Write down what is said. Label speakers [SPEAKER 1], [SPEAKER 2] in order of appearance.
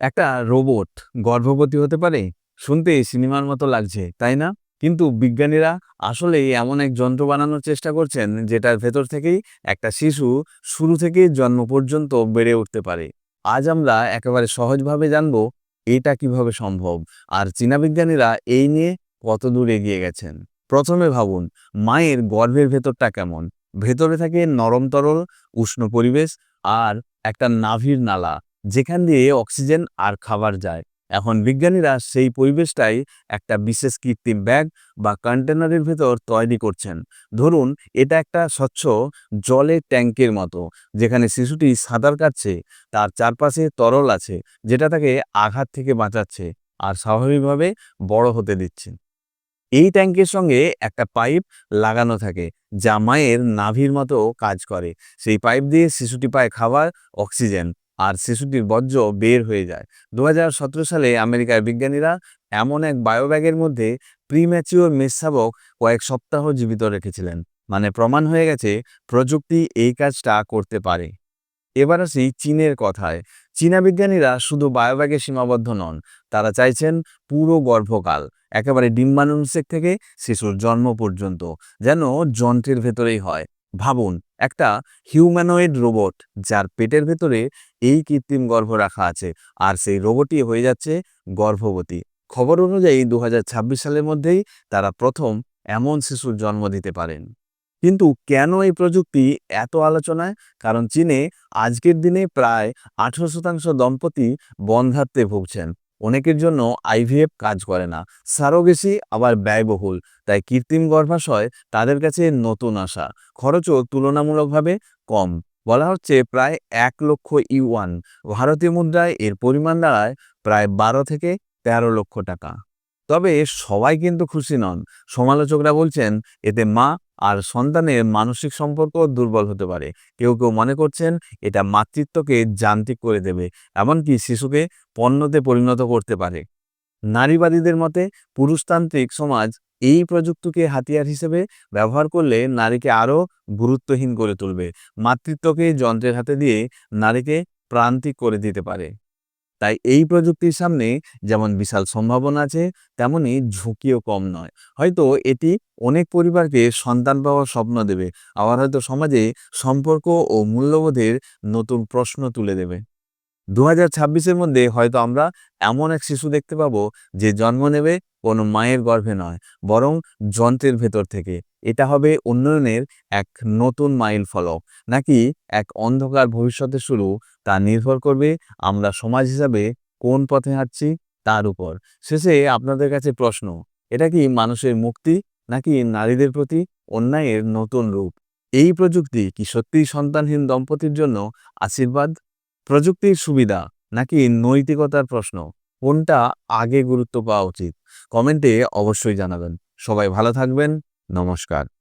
[SPEAKER 1] একটা রোবট গর্ভবতী হতে পারে, শুনতে সিনেমার মতো লাগছে, তাই না? কিন্তু বিজ্ঞানীরা আসলেই এমন এক যন্ত্র বানানোর চেষ্টা করছেন, যেটার ভেতর থেকেই একটা শিশু শুরু থেকে জন্ম পর্যন্ত বেড়ে উঠতে পারে। আজ আমরা একেবারে সহজভাবে জানব, এটা কীভাবে সম্ভব? আর চীনা বিজ্ঞানীরা এই নিয়ে কত দূর এগিয়ে গেছেন? প্রথমে ভাবুন, মায়ের গর্ভের ভেতরটা কেমন? ভেতরে থাকে নরম তরল, উষ্ণ পরিবেশ আর একটা নাভির নালা। যেখান দিয়ে অক্সিজেন আর খাবার যায়। এখন বিজ্ঞানীরা সেই পরিবেশটাই একটা বিশেষ কৃত্রিম ব্যাগ বা কন্টেনারের ভেতর তৈরি করছেন। ধরুন, এটা একটা স্বচ্ছ জলের ট্যাঙ্কের মতো, যেখানে শিশুটি সাঁতার কাটছে, তার চারপাশে তরল আছে, যেটা তাকে আঘাত থেকে বাঁচাচ্ছে আর স্বাভাবিকভাবে বড় হতে দিচ্ছে। এই ট্যাঙ্কের সঙ্গে একটা পাইপ লাগানো থাকে, যা মায়ের নাভির মতো কাজ করে। সেই পাইপ দিয়ে শিশুটি পায় খাবার অক্সিজেন। আর শিশুটির বর্জ্য বের হয়ে যায়। দু হাজার সতেরো সালে আমেরিকার বিজ্ঞানীরা এমন এক বায়োব্যাগের মধ্যে প্রিম্যাচিওর মেষশাবক কয়েক সপ্তাহ জীবিত রেখেছিলেন। মানে প্রমাণ হয়ে গেছে প্রযুক্তি এই কাজটা করতে পারে। এবার আসি চীনের কথায়। চীনা বিজ্ঞানীরা শুধু বায়োব্যাগে সীমাবদ্ধ নন, তারা চাইছেন পুরো গর্ভকাল, একেবারে ডিম্বাণুসেক থেকে শিশুর জন্ম পর্যন্ত, যেন যন্ত্রের ভেতরেই হয়। ভাবুন, একটা হিউম্যানয়েড রোবট যার পেটের ভেতরে এই কৃত্রিম গর্ভ রাখা আছে আর সেই রোবটই হয়ে যাচ্ছে গর্ভবতী। খবর অনুযায়ী দু হাজার ছাব্বিশ সালের মধ্যেই তারা প্রথম এমন শিশুর জন্ম দিতে পারেন। কিন্তু কেন এই প্রযুক্তি এত আলোচনায়? কারণ চীনে আজকের দিনে প্রায় আঠেরো শতাংশ দম্পতি বন্ধাত্বে ভুগছেন। অনেকের জন্য আইভিএফ কাজ করে না। সারোগেসি আবার ব্যয়বহুল, তাই কৃত্রিম গর্ভাশয় তাদের কাছে নতুন আশা। খরচও তুলনামূলকভাবে কম। বলা হচ্ছে প্রায় এক লক্ষ ইউয়ান। ভারতীয় মুদ্রায় এর পরিমাণ দাঁড়ায় প্রায় বারো থেকে তেরো লক্ষ টাকা। তবে সবাই কিন্তু খুশি নন। সমালোচকরা বলছেন, এতে মা আর সন্তানের মানসিক সম্পর্ক দুর্বল হতে পারে। কেউ কেউ মনে করছেন এটা মাতৃত্বকে যান্ত্রিক করে দেবে, এমনকি শিশুকে পণ্যতে পরিণত করতে পারে। নারীবাদীদের মতে পুরুষতান্ত্রিক সমাজ এই প্রযুক্তিকে হাতিয়ার হিসেবে ব্যবহার করলে নারীকে আরও গুরুত্বহীন করে তুলবে। মাতৃত্বকে যন্ত্রের হাতে দিয়ে নারীকে প্রান্তিক করে দিতে পারে। তাই এই প্রযুক্তির সামনে যেমন বিশাল সম্ভাবনা আছে তেমনই ঝুঁকিও কম নয়। হয়তো এটি অনেক পরিবারকে সন্তান পাওয়ার স্বপ্ন দেবে, আবার হয়তো সমাজে সম্পর্ক ও মূল্যবোধের নতুন প্রশ্ন তুলে দেবে। দু হাজার মধ্যে হয়তো আমরা এমন এক শিশু দেখতে পাবো যে জন্ম নেবে কোনো মায়ের গর্ভে নয়, বরং যন্ত্রের ভেতর থেকে। এটা হবে উন্নয়নের এক নতুন মাইল ফলক, নাকি এক অন্ধকার ভবিষ্যতের শুরু, তা নির্ভর করবে আমরা সমাজ হিসাবে কোন পথে হাঁটছি, তার উপর। শেষে আপনাদের কাছে প্রশ্ন, এটা কি মানুষের মুক্তি, নাকি নারীদের প্রতি অন্যায়ের নতুন রূপ? এই প্রযুক্তি কি সত্যিই সন্তানহীন দম্পতির জন্য আশীর্বাদ? প্রযুক্তির সুবিধা, নাকি নৈতিকতার প্রশ্ন? কোনটা আগে গুরুত্ব পাওয়া উচিত? কমেন্টে অবশ্যই জানাবেন। সবাই ভালো থাকবেন। নমস্কার।